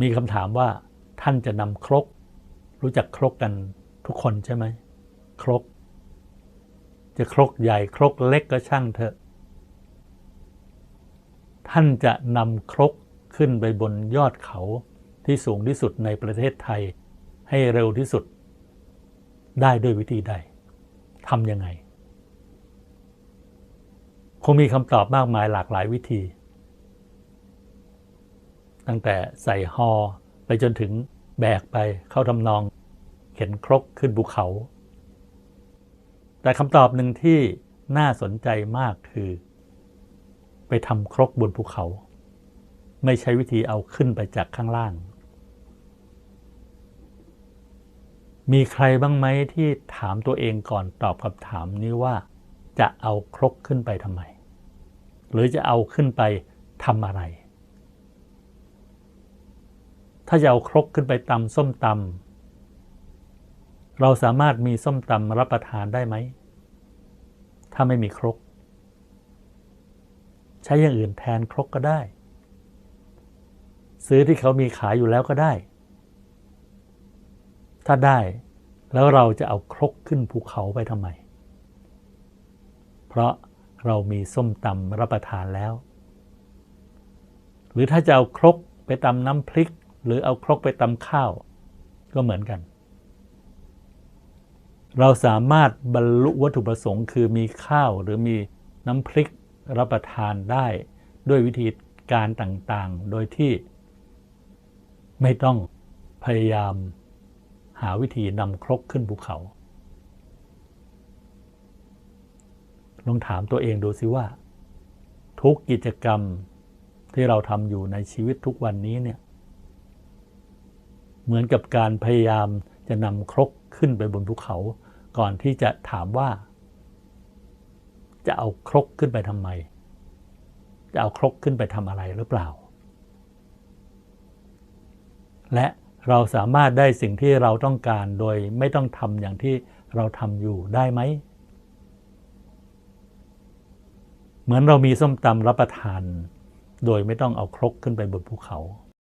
มีคำถามว่าท่านจะนำครก รู้จักครกกันทุกคนใช่ไหมครก จะครกใหญ่ครกเล็กก็ช่างเถอะ ท่านจะนำครกขึ้นไปบนยอดเขาที่สูงที่สุดในประเทศไทยให้เร็วที่สุด ได้ด้วยวิธีใดทำยังไง คงมีคำตอบมากมายหลากหลายวิธี ตั้งแต่ใส่ฮอไปจนถึงแบกไปเข้าทำนอง เข็นครกขึ้นภูเขา แต่คำตอบหนึ่งที่น่าสนใจมากคือ ไปทำครกบนภูเขา ไม่ใช้วิธีเอาขึ้นไปจากข้างล่าง มีใครบ้างไหมที่ถามตัวเองก่อนตอบคำถามนี้ว่า จะเอาครกขึ้นไปทำไม หรือจะเอาขึ้นไปทำอะไร ถ้าจะเอาครกขึ้นไปตำส้มตำเราสามารถมีส้มตำรับประทานได้ไหม ถ้าไม่มีครก ใช้อย่างอื่นแทนครกก็ได้ ซื้อที่เขามีขายอยู่แล้วก็ได้ ถ้าได้แล้วเราจะเอาครกขึ้นภูเขาไปทำไม เพราะเรามีส้มตำรับประทานแล้ว หรือถ้าจะเอาครกไปตำน้ำพริก หรือเอาครกไปตำข้าวก็เหมือนกัน เราสามารถบรรลุวัตถุประสงค์ คือมีข้าวหรือมีน้ำพริกรับประทานได้ ด้วยวิธีการต่างๆ โดยที่ไม่ต้องพยายามหาวิธีนำครกขึ้นภูเขา ลองถามตัวเองดูสิว่า ทุกกิจกรรมที่เราทำอยู่ในชีวิตทุกวันนี้เนี่ย เหมือนกับการพยายามจะนำครกขึ้นไปบนภูเขา ก่อนที่จะถามว่า จะเอาครกขึ้นไปทำไม จะเอาครกขึ้นไปทำอะไรหรือเปล่า และเราสามารถได้สิ่งที่เราต้องการโดยไม่ต้องทำอย่างที่เราทำอยู่ได้ไหม เหมือนเรามีส้มตำรับประทาน โดยไม่ต้องเอาครกขึ้นไปบนภูเขา